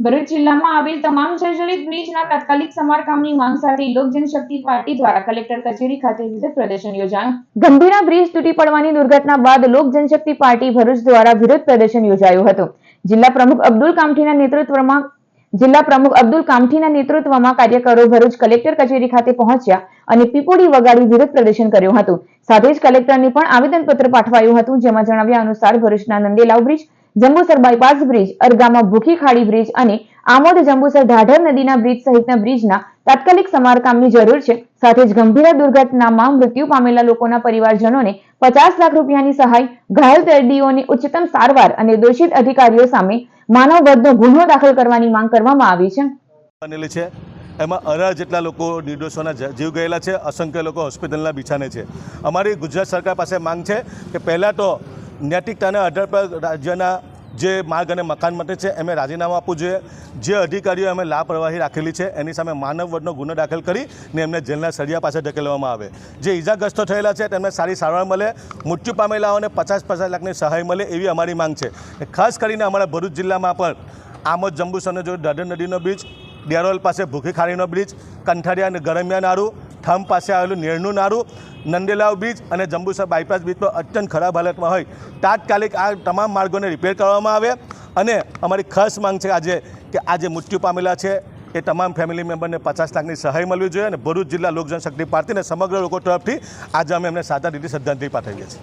ભરૂચ જિલ્લામાં આવેલ તમામ જર્જરિત બ્રિજના તાત્કાલિક સમારકામની માંગ સાથે લોક જનશક્તિ પાર્ટી દ્વારા કલેક્ટર કચેરી ખાતે વિરોધ પ્રદર્શન યોજાયું ગંભીરા બ્રિજ તૂટી પડવાની દુર્ઘટના બાદ લોક જનશક્તિ પાર્ટી ભરૂચ દ્વારા વિરોધ પ્રદર્શન યોજાયું હતું. જિલ્લા પ્રમુખ અબ્દુલ કામઠીના નેતૃત્વમાં, જિલ્લા પ્રમુખ અબ્દુલ કામઠીના નેતૃત્વમાં કાર્યકરો ભરૂચ કલેક્ટર કચેરી ખાતે પહોંચ્યા અને પીપોડી વગાડી વિરોધ પ્રદર્શન કર્યું હતું. સાથે જ કલેક્ટરને પણ આવેદનપત્ર પાઠવાયું હતું, જેમાં જણાવ્યા અનુસાર ભરૂચના Nandelav bridge Jambusar bypass bridge અરગામાં Bhukhi Khadi bridge અને આમોદ જંબુસર ઢાઢર નદીના બ્રિજ સહિતના બ્રિજના તાત્કાલિક સમારકામની જરૂર છે. સાથે જ ગંભીર દુર્ઘટનામાં મૃત્યુ પામેલા લોકોના પરિવારજનોને પચાસ લાખ રૂપિયાની સહાય, ઘાયલ દર્દીઓની ઉચ્ચતમ સારવાર અને દોષિત અધિકારીઓ સામે માનવ વધનો ગુનો દાખલ કરવાની માંગ કરવામાં આવી છે. બનેલી છે. એમાં અઢાર જેટલા લોકો નિર્દોષોના જીવ ગયેલા છે. અસંખ્ય લોકો હોસ્પિટલના બિછાને છે. અમારી ગુજરાત સરકાર પાસે માંગ છે કે પહેલાં તો નૈતિકતાના આધાર પર રાજ્યના જે માર્ગ અને મકાન માટે છે, એમને રાજીનામું આપવું જોઈએ. જે અધિકારીઓ અમે લાપરવાહી રાખેલી છે, એની સામે માનવ વડનો ગુનો દાખલ કરી ને એમને જેલના સળિયા પાસે ધકેલવામાં આવે. જે ઇજાગ્રસ્તો થયેલા છે, તેમને સારી સારવાર મળે, મૃત્યુ પામેલાઓને પચાસ પચાસ લાખની સહાય મળે એવી અમારી માંગ છે. ખાસ કરીને અમારા ભરૂચ જિલ્લામાં પણ આમોદ જંબુસરનો જો દાદર નદીનો બ્રિજ ડેરોલ પાસે ભૂખી ખારીનો બ્રિજ, કંઠારિયા અને ગરમિયા નારું થમ પાસે આવેલું નેરનું નારું નંદેલાવ બ્રિજ અને જંબુસર બાયપાસ બ્રિજ પર અત્યંત ખરાબ હાલતમાં હોય. તાત્કાલિક આ તમામ માર્ગોને રિપેર કરવામાં આવે અને અમારી ખાસ માંગ છે આજે કે આજે મૃત્યુ પામેલા છે એ તમામ ફેમિલી મેમ્બરને પચાસ લાખની સહાય મળવી જોઈએ અને ભરૂચ જિલ્લા લોકજનશક્તિ પાર્ટીને સમગ્ર લોકો તરફથી આજે અમે એમને સાદા રીતે શ્રદ્ધાંજલિ પાઠવીએ છીએ.